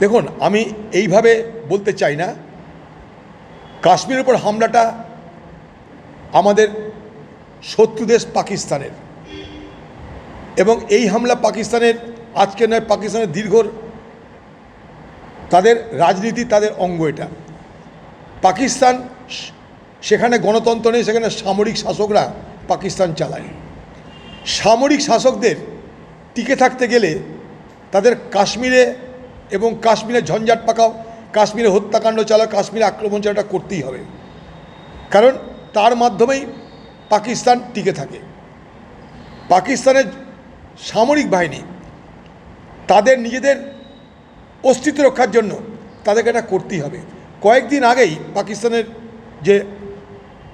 দেখুন, আমি এইভাবে বলতে চাই না। কাশ্মীরের উপর হামলাটা আমাদের শত্রু দেশ পাকিস্তানের। এবং এই হামলা পাকিস্তানের, আজকে নয়, পাকিস্তানের দীর্ঘ তাদের রাজনীতি, তাদের অঙ্গ এটা। পাকিস্তান সেখানে গণতন্ত্র নেই, সেখানে সামরিক শাসকরা পাকিস্তান চালায়। সামরিক শাসকদের টিকে থাকতে গেলে তাদের কাশ্মীরে এবং কাশ্মীরে ঝঞ্ঝাট পাকাও, কাশ্মীরে হত্যাকাণ্ড চালাও, কাশ্মীরে আক্রমণ চালাটা করতেই হবে। কারণ তার মাধ্যমেই পাকিস্তান টিকে থাকে। পাকিস্তানের সামরিক বাহিনী তাদের নিজেদের অস্তিত্ব রক্ষার জন্য তাদেরকে এটা করতেই হবে। কয়েকদিন আগেই পাকিস্তানের যে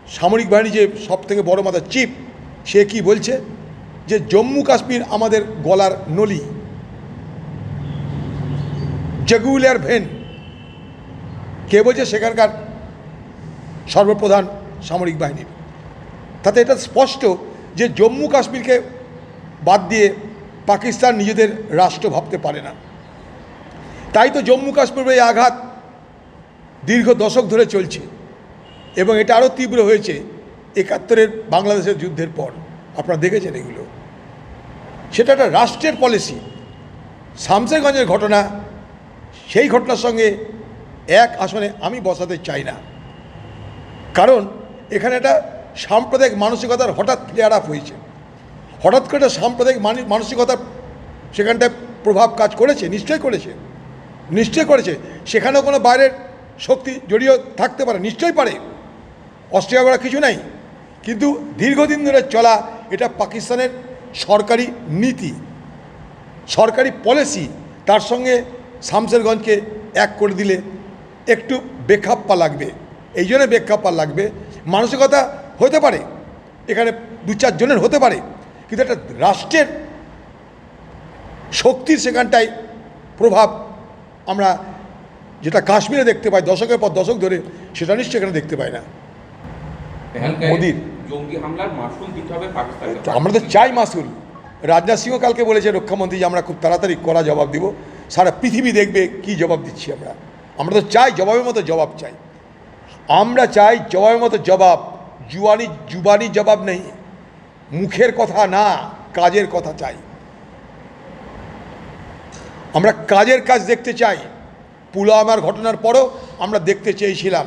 সামরিক বাহিনী যে সব থেকে বড় মাথা চিফ সে কি বলছে? যে জম্মু কাশ্মীর আমাদের গলার নলি। জেগুলার ভেন। কে বলছে? সেখানকার সর্বপ্রধান সামরিক বাহিনীর। তাতে এটা স্পষ্ট যে জম্মু কাশ্মীরকে বাদ দিয়ে পাকিস্তান নিজেদের রাষ্ট্র ভাবতে পারে না। তাই তো জম্মু কাশ্মীরের এই আঘাত দীর্ঘ দশক ধরে চলছে এবং এটা আরও তীব্র হয়েছে একাত্তরের বাংলাদেশের যুদ্ধের পর। আপনারা দেখেছেন এগুলো। সেটা একটা রাষ্ট্রের পলিসি শামসেরগঞ্জের ঘটনা সেই ঘটনার সঙ্গে এক আসনে আমি বসাতে চাই না। কারণ এখানে একটা সাম্প্রদায়িক মানসিকতার হঠাৎ ফ্লেয়ার আপ হয়েছে। হঠাৎ করে একটা সাম্প্রদায়িক মানি- মানসিকতার সেখানটায় প্রভাব কাজ করেছে, নিশ্চয়ই করেছে। নিশ্চয় করেছে। সেখানেও কোনো বাইরের শক্তি জড়িয়ে থাকতে পারে, নিশ্চয়ই পারে। অস্ট্রেলিয়া করা কিছু নাই। কিন্তু দীর্ঘদিন ধরে চলা এটা পাকিস্তানের সরকারি নীতি, সরকারি পলিসি তার সঙ্গে শামসেরগঞ্জকে এক করে দিলে একটু বেখাপ্পা লাগবে। এই জন্য বেখাপ্পা লাগবে। মানসিকতা হতে পারে এখানে দু চারজনের হতে পারে কিন্তু একটা রাষ্ট্রের শক্তির সেখানটায় প্রভাব আমরা যেটা কাশ্মীরে দেখতে পাই দশকের পর দশক ধরে সেটা নিশ্চয়ই এখানে দেখতে পাই না। মোদির। আমরা তো চাই মাসুল রাজনাথ সিংহ কালকে বলেছে রক্ষামন্ত্রী যে আমরা খুব তাড়াতাড়ি করা জবাব দিব। সারা পৃথিবী দেখবে কি জবাব দিচ্ছি আমরা। আমরা তো চাই জবাবের মতো জবাব চাই। আমরা চাই জবাবের মতো জবাব, জুয়ানি, জুবানি জবাব নেই। মুখের কথা না, কাজের কথা চাই। আমরা কাজের কাজ দেখতে চাই। পুলওয়ামার ঘটনার পরও আমরা দেখতে চেয়েছিলাম।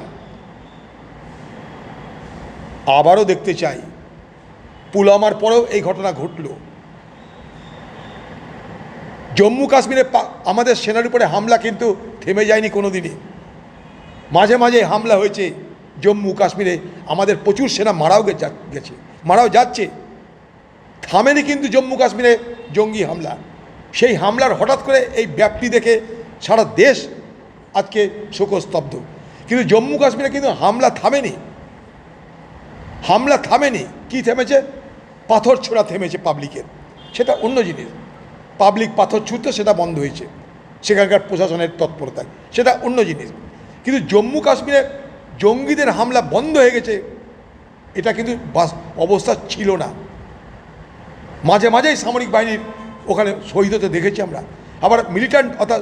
আবারও দেখতে চাই। পুলওয়ামার পরেও এই ঘটনা ঘটল। জম্মু কাশ্মীরে আমাদের সেনার উপরে হামলা কিন্তু থেমে যায়নি কোনো দিনই মাঝে মাঝে হামলা হয়েছে জম্মু কাশ্মীরে। আমাদের প্রচুর সেনা মারাও গেছে মারাও যাচ্ছে। থামেনি কিন্তু জম্মু কাশ্মীরে জঙ্গি হামলা। সেই হামলার হঠাৎ করে এই ব্যাপ্তি দেখে সারা দেশ আজকে শোকস্তব্ধ। কিন্তু জম্মু কাশ্মীরে কিন্তু হামলা থামেনি। হামলা থামেনি। কি থেমেছে? পাথর ছোড়া থেমেছে পাবলিকের সেটা অন্য জিনিস। পাবলিক পাথর ছুঁড়তে সেটা বন্ধ হয়েছে। সেখানকার প্রশাসনের তৎপরতায়। সেটা অন্য জিনিস। কিন্তু জম্মু কাশ্মীরে জঙ্গিদের হামলা বন্ধ হয়ে গেছে, এটা কিন্তু বাস, অবস্থা ছিল না। মাঝে মাঝেই সামরিক বাহিনীর ওখানে শহীদ হতে দেখেছি আমরা। আবার মিলিটান্ট অর্থাৎ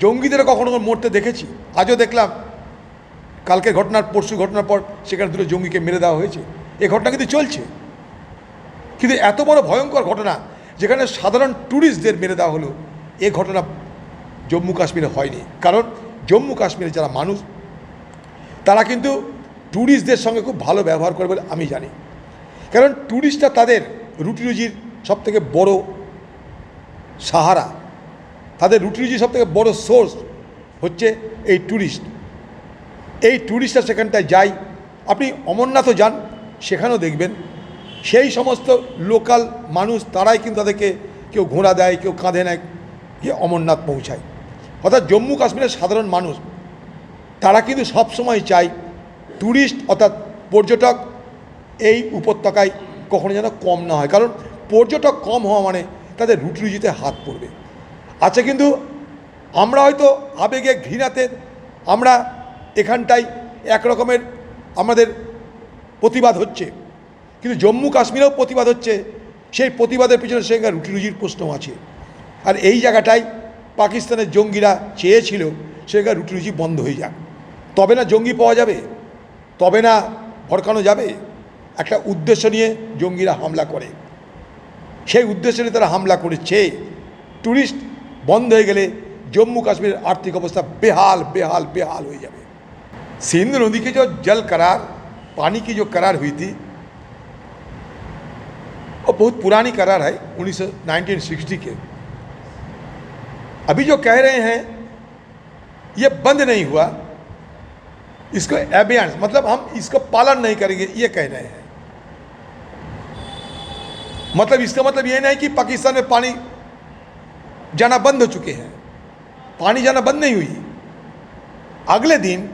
জঙ্গিদেরও কখনো কখনো মরতে দেখেছি। আজও দেখলাম কালকের ঘটনার, পরশু ঘটনার পর সেখানে দুটো জঙ্গিকে মেরে দেওয়া হয়েছে। এ ঘটনা কিন্তু চলছে। কিন্তু এত বড় ভয়ঙ্কর ঘটনা যেখানে সাধারণ ট্যুরিস্টদের মেরে দেওয়া হলো, এ ঘটনা জম্মু কাশ্মীরে হয়নি। কারণ জম্মু কাশ্মীরে যারা মানুষ, তারা কিন্তু ট্যুরিস্টদের সঙ্গে খুব ভালো ব্যবহার করে বলে আমি জানি। কারণ ট্যুরিস্টরা তাদের রুটি রুজির সব থেকে বড় সাহারা। তাদের রুটি রুজির সব থেকে বড় সোর্স হচ্ছে এই ট্যুরিস্ট এই ট্যুরিস্টরা সেখানটায় যায়। আপনি অমরনাথও যান, সেখানেও দেখবেন সেই সমস্ত লোকাল মানুষ তারাই কিন্তু তাদেরকে কেউ ঘোড়া দেয়, কেউ কাঁধে নেয়, গিয়ে অমরনাথ পৌঁছায়। অর্থাৎ জম্মু কাশ্মীরের সাধারণ মানুষ, তারা কিন্তু সবসময় চায় ট্যুরিস্ট অর্থাৎ পর্যটক এই উপত্যকায় কখনো যেন কম না হয়। কারণ পর্যটক কম হওয়া মানে তাদের রুটি রুজিতে হাত পড়বে। আচ্ছা কিন্তু আমরা হয়তো আবেগে ঘৃণাতে আমরা এখানটায় এক রকমের আমাদের প্রতিবাদ হচ্ছে। কিন্তু জম্মু কাশ্মীরেও প্রতিবাদ হচ্ছে সেই প্রতিবাদের পিছনে সেখানে রুটি রুজির প্রশ্ন আছে আর এই জায়গাটায় পাকিস্তানের জঙ্গিরা চেয়েছিল সেখানে রুটি রুজি বন্ধ হয়ে যাক তবে না জঙ্গি পাওয়া যাবে তবে না ভরকানো যাবে একটা উদ্দেশ্য নিয়ে জঙ্গিরা হামলা করে সেই উদ্দেশ্য নিয়ে তারা হামলা করেছে ট্যুরিস্ট বন্ধ হয়ে গেলে জম্মু কাশ্মীরের আর্থিক অবস্থা বেহাল बेहाल बेहाल हो जाए सिंध नदी की जो जल करार पानी की जो करार हुई थी वो बहुत पुरानी करार है, उन्नीस नाइनटीन सिक्सटी के। अभी जो कह रहे हैं, ये बंद नहीं हुआ। इसको एबियंस मतलब हम इसको पालन नहीं करेंगे, ये कह रहे हैं। मतलब इसका मतलब ये नहीं कि पाकिस्तान में पानी जाना बंद हो चुके हैं। पानी जाना बंद नहीं हुई। अगले दिन,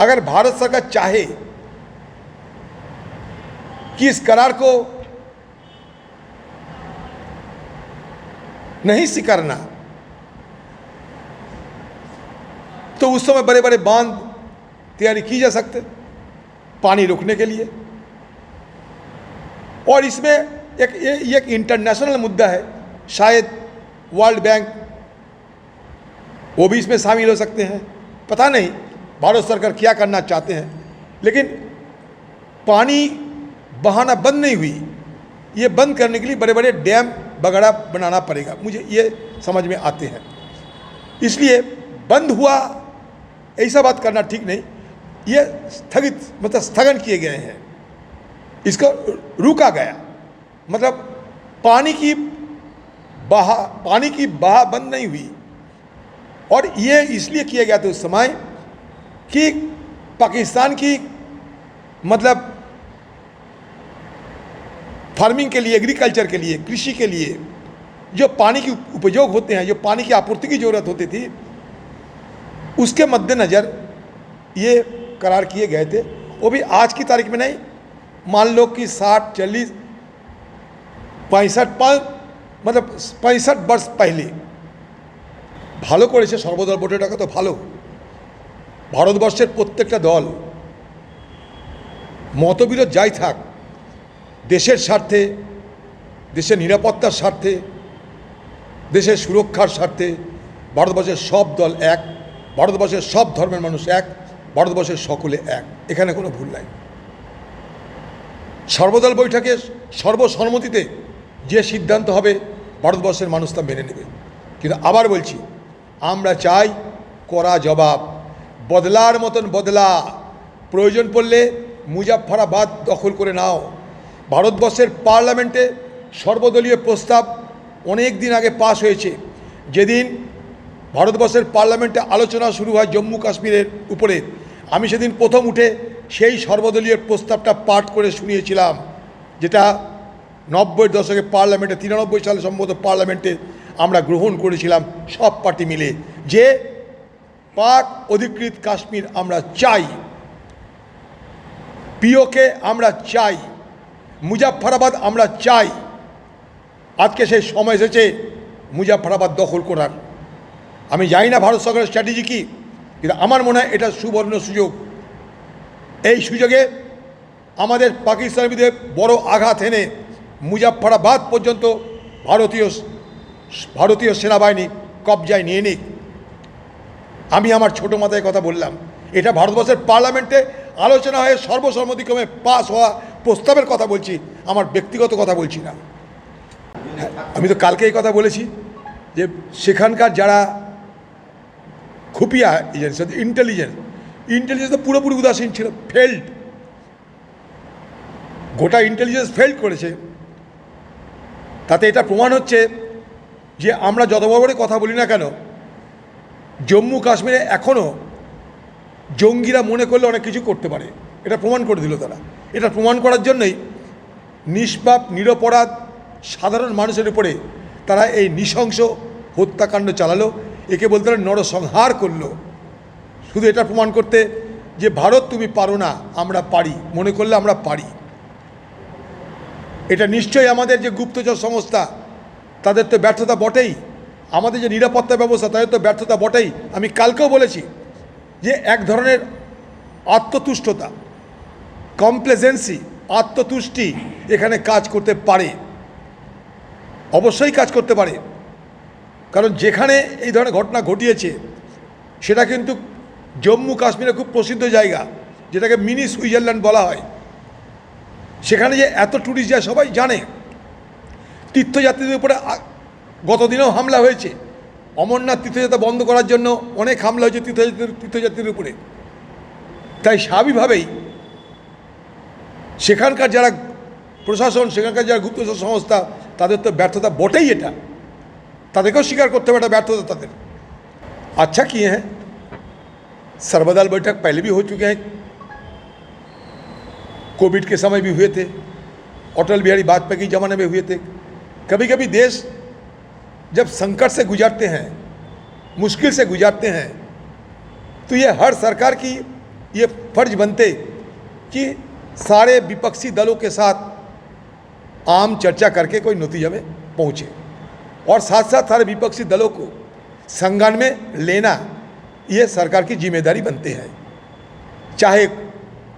अगर भारत सरकार चाहे कि इस करार को नहीं स्वीकारना तो उस समय बड़े बड़े बाँध तैयारी की जा सकते, पानी रोकने के लिए। और इसमें एक एक इंटरनेशनल मुद्दा है, शायद वर्ल्ड बैंक वो भी इसमें शामिल हो सकते हैं। पता नहीं, भारत सरकार क्या करना चाहते हैं। लेकिन पानी बहाना बंद नहीं हुई। ये बंद करने के लिए बड़े बड़े डैम वगैरह बनाना पड़ेगा। मुझे ये समझ में आते हैं। इसलिए बंद हुआ, ऐसा बात करना ठीक नहीं। ये स्थगित मतलब स्थगन किए गए हैं। इसको रुका गया। मतलब पानी की बहा, पानी की बहा बंद नहीं हुई। और ये इसलिए किया गया था उस समय कि पाकिस्तान की मतलब फार्मिंग के लिए एग्रीकल्चर के लिए कृषि के लिए जो पानी की उपयोग होते हैं जो पानी की आपूर्ति की ज़रूरत होती थी उसके मद्देनज़र ये करार किए गए थे वो भी आज की तारीख में नहीं मान लो कि साठ चालीस पैंसठ पाँच मतलब पैंसठ वर्ष पहले ভালো করেছে সর্বদল বৈঠকটা তো ভালো ভারতবর্ষের প্রত্যেকটা দল মতবিরোধ যাই থাক দেশের স্বার্থে, দেশের নিরাপত্তার স্বার্থে, দেশের সুরক্ষার স্বার্থে ভারতবর্ষের সব দল এক, ভারতবর্ষের সব ধর্মের মানুষ এক, ভারতবর্ষের সকলে এক। এখানে কোনো ভুল নাই। সর্বদল বৈঠকে সর্বসম্মতিতে যে সিদ্ধান্ত হবে, ভারতবর্ষের মানুষ তা মেনে নেবে। কিন্তু আবার বলছি, আমরা চাই করা জবাব। বদলার মতন বদলা। প্রয়োজন পড়লে মুজাফফরাবাদ দখল করে নাও। ভারতবর্ষের পার্লামেন্টে সর্বদলীয় প্রস্তাব অনেক দিন আগে পাশ হয়েছে। যেদিন ভারতবর্ষের পার্লামেন্টে আলোচনা শুরু হয় জম্মু কাশ্মীরের উপরে। আমি সেদিন প্রথম উঠে সেই সর্বদলীয় প্রস্তাবটা পাঠ করে শুনিয়েছিলাম, যেটা নব্বই দশকে পার্লামেন্টে, তিরানব্বই সালে সম্ভবত পার্লামেন্টে আমরা গ্রহণ করেছিলাম সব পার্টি মিলে। যে পাক অধিকৃত কাশ্মীর আমরা চাই, পিওকে আমরা চাই। মুজাফফরাবাদ আমরা চাই। আজকে সেই সময় এসেছে মুজাফফরাবাদ দখল করার। আমি জানি না ভারত সরকারের স্ট্র্যাটেজি কী, কিন্তু আমার মনে হয় এটা সুবর্ণ সুযোগ। এই সুযোগে আমাদের পাকিস্তানের বিরুদ্ধে বড় আঘাত এনে মুজাফফরাবাদ পর্যন্ত ভারতীয় ভারতীয় সেনাবাহিনী কবজায় নিয়ে নিক। আমি আমার ছোট মাথায় কথা বললাম। এটা ভারতবর্ষের পার্লামেন্টে আলোচনা হয়ে সর্বসম্মতিক্রমে পাস হওয়া প্রস্তাবের কথা বলছি, আমার ব্যক্তিগত কথা বলছি না। আমি তো কালকে এই কথা বলেছি যে সেখানকার যারা খুপিয়া এজেন্সি ইন্টেলিজেন্স ইন্টেলিজেন্স তো পুরোপুরি উদাসীন ছিল ফেল্ড গোটা ইন্টেলিজেন্স ফেল্ড করেছে। তাতে এটা প্রমাণ হচ্ছে যে আমরা যত বড় কথা বলি না কেন, জম্মু কাশ্মীরে এখনও জঙ্গিরা মনে করলে অনেক কিছু করতে পারে। এটা প্রমাণ করে দিল তারা। এটা প্রমাণ করার জন্যই নিষ্পাপ, নিরপরাধ, সাধারণ মানুষের উপরে তারা এই নৃশংস হত্যাকাণ্ড চালালো, একে বলতে পারে নরসংহার করল। শুধু এটা প্রমাণ করতে যে ভারত তুমি পারো না, আমরা পারি, মনে করলে আমরা পারি। এটা নিশ্চয়ই আমাদের যে গুপ্তচর সংস্থা, তাদের তো ব্যর্থতা বটেই। আমাদের যে নিরাপত্তা ব্যবস্থা, তাদের তো ব্যর্থতা বটেই। আমি কালকেও বলেছি যে এক ধরনের আত্মতুষ্টতা কমপ্লেজেন্সি আত্মতুষ্টি এখানে কাজ করতে পারে। অবশ্যই কাজ করতে পারে। কারণ যেখানে এই ধরনের ঘটনা ঘটিয়েছে, সেটা কিন্তু জম্মু কাশ্মীরে খুব প্রসিদ্ধ জায়গা, যেটাকে মিনি সুইজারল্যান্ড বলা হয়। সেখানে যে এত ট্যুরিস্ট যায় সবাই জানে। তীর্থযাত্রীদের উপরে গতদিনেও হামলা হয়েছে। অমরনাথ তীর্থযাত্রা বন্ধ করার জন্য অনেক হামলা হয়েছে তীর্থযাত্রীর তীর্থযাত্রীদের উপরে। তাই স্বাভাবিকভাবেই সেখানকার যারা প্রশাসন সেখানকার যারা গুপ্তচর সংস্থা তাদের তো ব্যর্থতা বটেই এটা তাদেরকেও স্বীকার করতে হবে এটা ব্যর্থতা তাদের अच्छा किए हैं सर्वदल बैठक पहले भी हो चुके हैं कोविड के समय भी हुए थे अटल बिहारी वाजपेयी के ज़माने में हुए थे कभी कभी देश जब संकट से गुजरते हैं मुश्किल से गुजरते हैं तो ये हर सरकार की ये फर्ज बनते कि सारे विपक्षी दलों के साथ आम चर्चा करके कोई नतीजे में पहुँचे। और साथ साथ सारे विपक्षी दलों को संज्ञान में लेना, ये सरकार की ज़िम्मेदारी बनती है। चाहे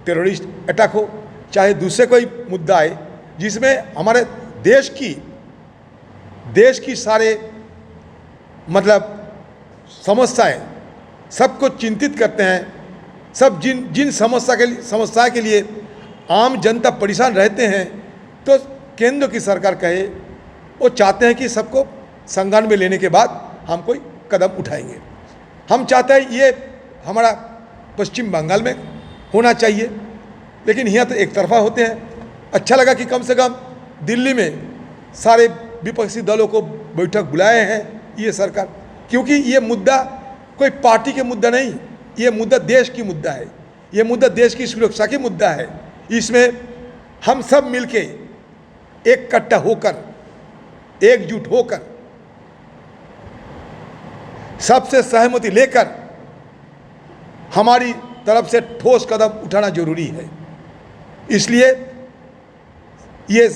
टेररिस्ट अटैक हो, चाहे दूसरे कोई मुद्दा आए, जिसमें हमारे देश की देश की सारे मतलब समस्याएँ सबको चिंतित करते हैं। सब जिन जिन समस्या के लिए समस्या के लिए आम जनता परेशान रहते हैं तो केंद्र की सरकार कहे, वो चाहते हैं कि सबको संज्ञान में लेने के बाद हम कोई कदम उठाएँगे। हम चाहते हैं ये हमारा पश्चिम बंगाल में होना चाहिए, लेकिन यहाँ तो एक तरफा होते हैं। अच्छा लगा कि कम से कम दिल्ली में सारे विपक्षी दलों को बैठक बुलाए हैं ये सरकार, क्योंकि ये मुद्दा कोई पार्टी के मुद्दा नहीं, ये मुद्दा देश की मुद्दा है। ये मुद्दा देश की सुरक्षा की मुद्दा है। इसमें हम सब मिलके एक कट्टा होकर, एकजुट होकर, सबसे सहमति लेकर हमारी तरफ़ से ठोस कदम उठाना ज़रूरी है। इसलिए ये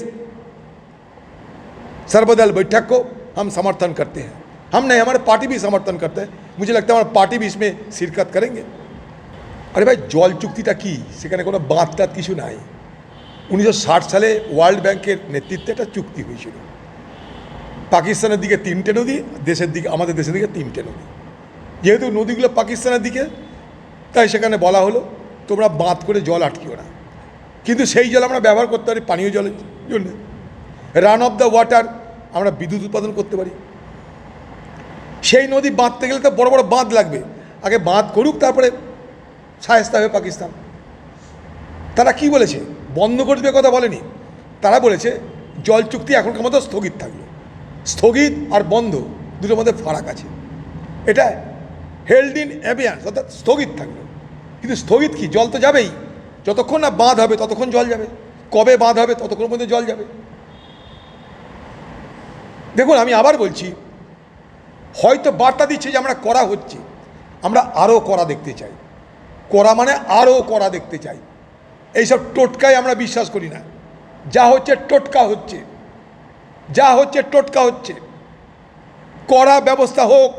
सर्वदल बैठक को हम समर्थन करते हैं। हम नहीं, हमारे पार्टी भी समर्थन करते हैं। मुझे लगता है हमारा पार्टी भी इसमें शिरकत करेंगे। আরে ভাই, জল চুক্তিটা কি? সেখানে কোনো বাঁধ টাত কিছু নাই। উনিশশো ষাট সালে ওয়ার্ল্ড ব্যাংকের নেতৃত্বে একটা চুক্তি হয়েছিল। পাকিস্তানের দিকে তিনটে নদী, দেশের দিকে, আমাদের দেশের দিকে তিনটে নদী। যেহেতু নদীগুলো পাকিস্তানের দিকে, তাই সেখানে বলা হলো, তোমরা বাঁধ করে জল আটকিও না। কিন্তু সেই জল আমরা ব্যবহার করতে পারি, পানীয় জলের জন্য। রান অফ দ্য ওয়াটার আমরা বিদ্যুৎ উৎপাদন করতে পারি। সেই নদী বাঁধতে গেলে তো বড় বড় বাঁধ লাগবে। আগে বাঁধ করুক, তারপরে সায়স্তা হবে পাকিস্তান। তারা কি বলেছে? বন্ধ করে দেবে কথা বলেনি। তারা বলেছে, জল চুক্তি এখনকার মতো স্থগিত থাকল। স্থগিত আর বন্ধ দুটোর মধ্যে ফারাক আছে। এটা হেল্ড ইন অ্যাবিয়ান্স অর্থাৎ স্থগিত থাকল। কিন্তু স্থগিত কি? জল তো যাবেই। যতক্ষণ না বাঁধ হবে, ততক্ষণ জল যাবে। কবে বাঁধ হবে ততক্ষণ মধ্যে জল যাবে। দেখুন, আমি আবার বলছি, হয়তো বার্তা দিচ্ছে যে আমরা করা হচ্ছে। আমরা আরও করা দেখতে চাই। করা মানে আরও করা দেখতে চাই। এইসব টোটকায় আমরা বিশ্বাস করি না। যা হচ্ছে টোটকা হচ্ছে। যা হচ্ছে টোটকা হচ্ছে। কড়া ব্যবস্থা হোক,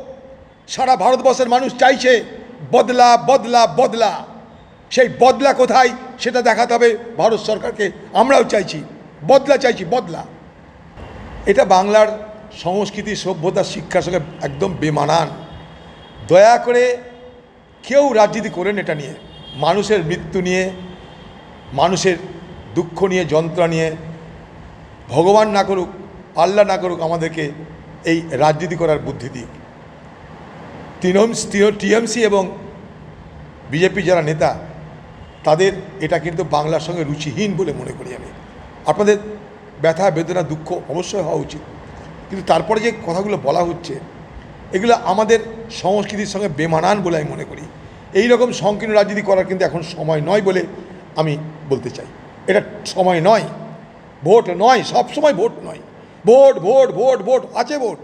সারা ভারতবর্ষের মানুষ চাইছে বদলা বদলা বদলা। সেই বদলা কোথায় সেটা দেখাতে হবে ভারত সরকারকে। আমরাও চাইছি, বদলা চাইছি, বদলা। এটা বাংলার সংস্কৃতি, সভ্যতা, শিক্ষার সঙ্গে একদম বেমানান। দয়া করে কেউ রাজনীতি করেন এটা নিয়ে। মানুষের মৃত্যু নিয়ে, মানুষের দুঃখ নিয়ে, যন্ত্রণা নিয়ে, ভগবান না করুক, আল্লাহ না করুক আমাদেরকে এই রাজনীতি করার বুদ্ধি দিক। তৃণমূল টিএমসি এবং বিজেপি যারা নেতা, তাদের এটা কিন্তু বাংলার সঙ্গে রুচিহীন বলে মনে করি আমি। আপনাদের ব্যথা, বেদনা, দুঃখ অবশ্যই হওয়া উচিত। কিন্তু তারপরে যে কথাগুলো বলা হচ্ছে এগুলো আমাদের সংস্কৃতির সঙ্গে বেমানান বলে আমি মনে করি। এই রকম সংকীর্ণ রাজনীতি করার কিন্তু এখন সময় নয় বলে আমি বলতে চাই। এটা সময় নয়, ভোট নয় সব সময় ভোট নয়। ভোট ভোট ভোট ভোট, আছে ভোট।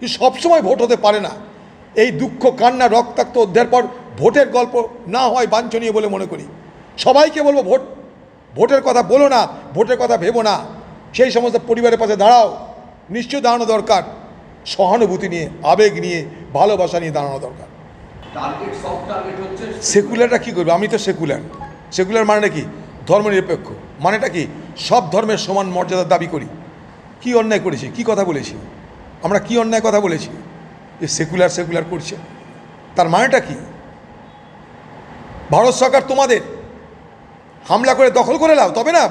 কিন্তু সবসময় ভোট হতে পারে না। এই দুঃখ, কান্না, রক্তাক্ত অধ্যায়ের পর ভোটের গল্প না হয় বাঞ্ছনীয় বলে মনে করি। সবাইকে বলব ভোট, ভোটের কথা বলো না, ভোটের কথা ভেবো না। সেই সমস্ত পরিবারের পাশে দাঁড়াও। নিশ্চয় দাঁড়ানো দরকার। সহানুভূতি নিয়ে আবেগ নিয়ে ভালোবাসা নিয়ে দাঁড়ানো দরকার। সেকুলারটা কী করবে? আমি তো সেকুলার। সেকুলার মানেটা কি? ধর্মনিরপেক্ষ। মানেটা কি? সব ধর্মের সমান মর্যাদার দাবি করি। কি অন্যায় করেছি? কি কথা বলেছি? আমরা কি অন্যায় কথা বলেছি? যে সেকুলার সেকুলার করছে। তার মানেটা কি? ভারত সরকার তোমাদের হামলা করে দখল করে নাও তবে না?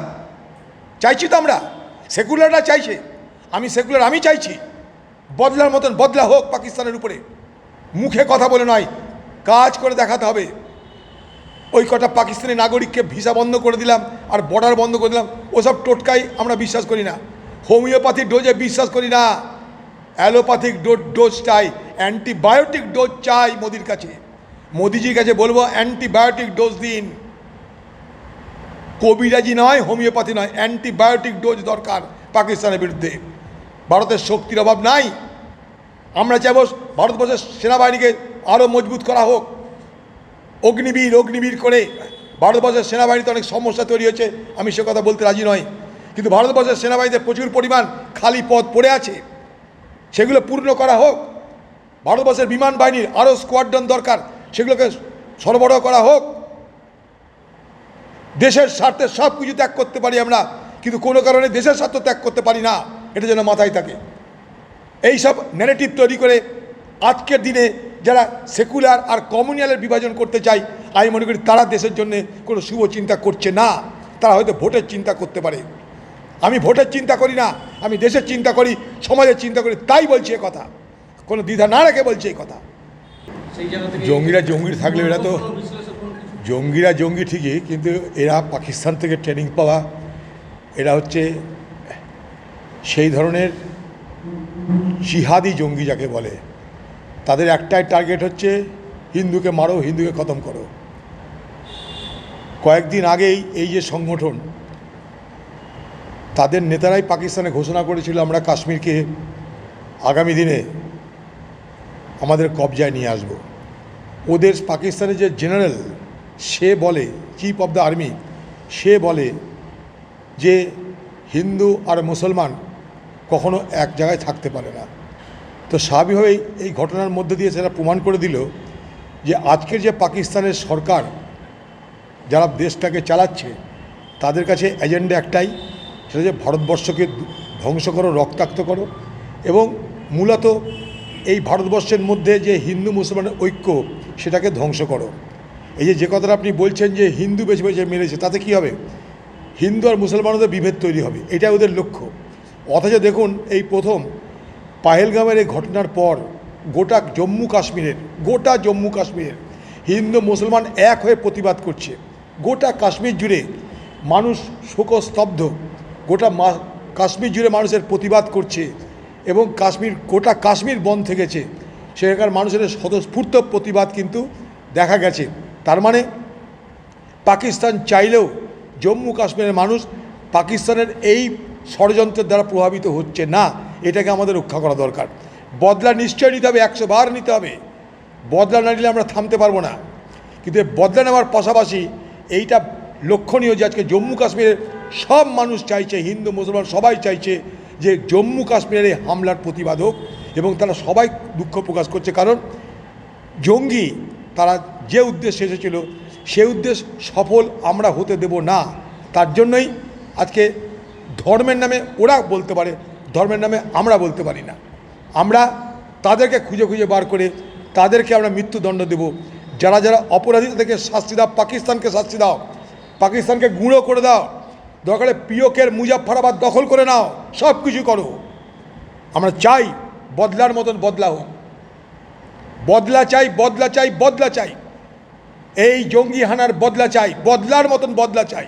চাইছি তো আমরা। সেকুলাররা চাইছে। আমি সেকুলার আমি চাইছি। বদলার মতন বদলা হোক পাকিস্তানের উপরে। মুখে কথা বলে নয়, কাজ করে দেখাতে হবে। ওই কটা পাকিস্তানি নাগরিককে ভিসা বন্ধ করে দিলাম আর বর্ডার বন্ধ করে দিলাম, ওসব টোটকাই আমরা বিশ্বাস করি না। হোমিওপ্যাথি ডোজে বিশ্বাস করি না। অ্যালোপ্যাথিক ডোজ ডোজ চাই, অ্যান্টিবায়োটিক ডোজ চাই মোদির কাছে। মোদিজির কাছে বলব, অ্যান্টিবায়োটিক ডোজ দিন। কবিরাজি নয়, হোমিওপ্যাথি নয়, অ্যান্টিবায়োটিক ডোজ দরকার পাকিস্তানের বিরুদ্ধে। ভারতের শক্তির অভাব নাই। আমরা চাইব ভারতবর্ষের সেনাবাহিনীকে আরও মজবুত করা হোক। অগ্নিবীর অগ্নিবীর করে ভারতবর্ষের সেনাবাহিনীতে অনেক সমস্যা তৈরি হয়েছে আমি সে কথা বলতে রাজি নয় কিন্তু ভারতবর্ষের সেনাবাহিনীতে প্রচুর পরিমাণ খালি পদ পড়ে আছে। সেগুলো পূর্ণ করা হোক। ভারতবর্ষের বিমান বাহিনীর আরও স্কোয়াড্রন দরকার। সেগুলোকে সরবরাহ করা হোক। দেশের স্বার্থে সব কিছু ত্যাগ করতে পারি আমরা। কিন্তু কোনো কারণে দেশের স্বার্থ ত্যাগ করতে পারি না। এটা যেন মাথায় থাকে। এই সব ন্যারেটিভ তৈরি করে আজকের দিনে যারা সেকুলার আর কমিউনিয়ালের বিভাজন করতে চায় আমি মনে করি তারা দেশের জন্য কোনো শুভ চিন্তা করছে না। তারা হয়তো ভোটের চিন্তা করতে পারে। আমি ভোটের চিন্তা করি না আমি দেশের চিন্তা করি সমাজের চিন্তা করি তাই বলছি এ কথা। কোনো দ্বিধা না রেখে বলছি এই কথা। জঙ্গিরা জঙ্গির থাকলে এরা তো জঙ্গিরা জঙ্গি ঠিকই কিন্তু এরা পাকিস্তান থেকে ট্রেনিং পাওয়া এরা হচ্ছে সেই ধরনের জিহাদি জঙ্গি যাকে বলে, তাদের একটাই টার্গেট হচ্ছে, হিন্দুকে মারো, হিন্দুকে খতম করো। কয়েকদিন আগেই এই যে সংগঠন, তাদের নেতারাই পাকিস্তানে ঘোষণা করেছিল, আমরা কাশ্মীরকে আগামী দিনে আমাদের কবজায় নিয়ে আসব। ওদের পাকিস্তানের যে জেনারেল, সে বলে চিফ অফ দ্য আর্মি সে বলে যে হিন্দু আর মুসলমান কখনো এক জায়গায় থাকতে পারে না। তো স্বাভাবিকভাবেই এই ঘটনার মধ্যে দিয়ে সেটা প্রমাণ করে দিল যে আজকের যে পাকিস্তানের সরকার যারা দেশটাকে চালাচ্ছে, তাদের কাছে এজেন্ডা একটাই, সেটা যে ভারতবর্ষকে ধ্বংস করো, রক্তাক্ত করো এবং মূলত এই ভারতবর্ষের মধ্যে যে হিন্দু মুসলমানের ঐক্য, সেটাকে ধ্বংস করো। এই যে যে কথাটা আপনি বলছেন যে হিন্দু বেছে বেছে মেরেছে, তাতে কি হবে? হিন্দু আর মুসলমানদের বিভেদ তৈরি হবে এটা ওদের লক্ষ্য। অথচ দেখুন, এই প্রথম পাহেলগামের এই ঘটনার পর গোটা জম্মু কাশ্মীরের, গোটা জম্মু কাশ্মীরের হিন্দু মুসলমান এক হয়ে প্রতিবাদ করছে। গোটা কাশ্মীর জুড়ে মানুষ শোকস্তব্ধ, গোটা কাশ্মীর জুড়ে মানুষের প্রতিবাদ করছে এবং কাশ্মীর, গোটা কাশ্মীর বন থেকেছে সেখানকার মানুষের স্বতঃস্ফূর্ত প্রতিবাদ কিন্তু দেখা গেছে। তার মানে পাকিস্তান চাইলেও জম্মু কাশ্মীরের মানুষ পাকিস্তানের এই ষড়যন্ত্রের দ্বারা প্রভাবিত হচ্ছে না, এটাকে আমাদের রক্ষা করা দরকার। বদলা নিশ্চয় নিতে হবে, একশো বার নিতে হবে। বদলা না নিলে আমরা থামতে পারব না। কিন্তু বদলা নেওয়ার পাশাপাশি এইটা লক্ষণীয় যে আজকে জম্মু কাশ্মীরের সব মানুষ চাইছে, হিন্দু, মুসলমান সবাই চাইছে যে জম্মু কাশ্মীরের হামলার প্রতিবাদ হোক এবং তারা সবাই দুঃখ প্রকাশ করছে। কারণ জঙ্গি, তারা যে উদ্দেশ্যে এসেছিল, সে উদ্দেশ্য সফল আমরা হতে দেব না। তার জন্যই আজকে ধর্মের নামে ওরা বলতে পারে, ধর্মের নামে আমরা বলতে পারি না। আমরা তাদেরকে খুঁজে খুঁজে বার করে তাদেরকে আমরা মৃত্যুদণ্ড দেব। যারা যারা অপরাধী তাদেরকে শাস্তি দাও, পাকিস্তানকে শাস্তি দাও, পাকিস্তানকে গুঁড়ো করে দাও। দরকারে পিওকের মুজাফফরাবাদ দখল করে নাও সব কিছু করো। আমরা চাই বদলার মতন বদলা হোক। বদলা চাই বদলা চাই বদলা চাই। এই জঙ্গি হানার বদলা চাই, বদলার মতন বদলা চাই।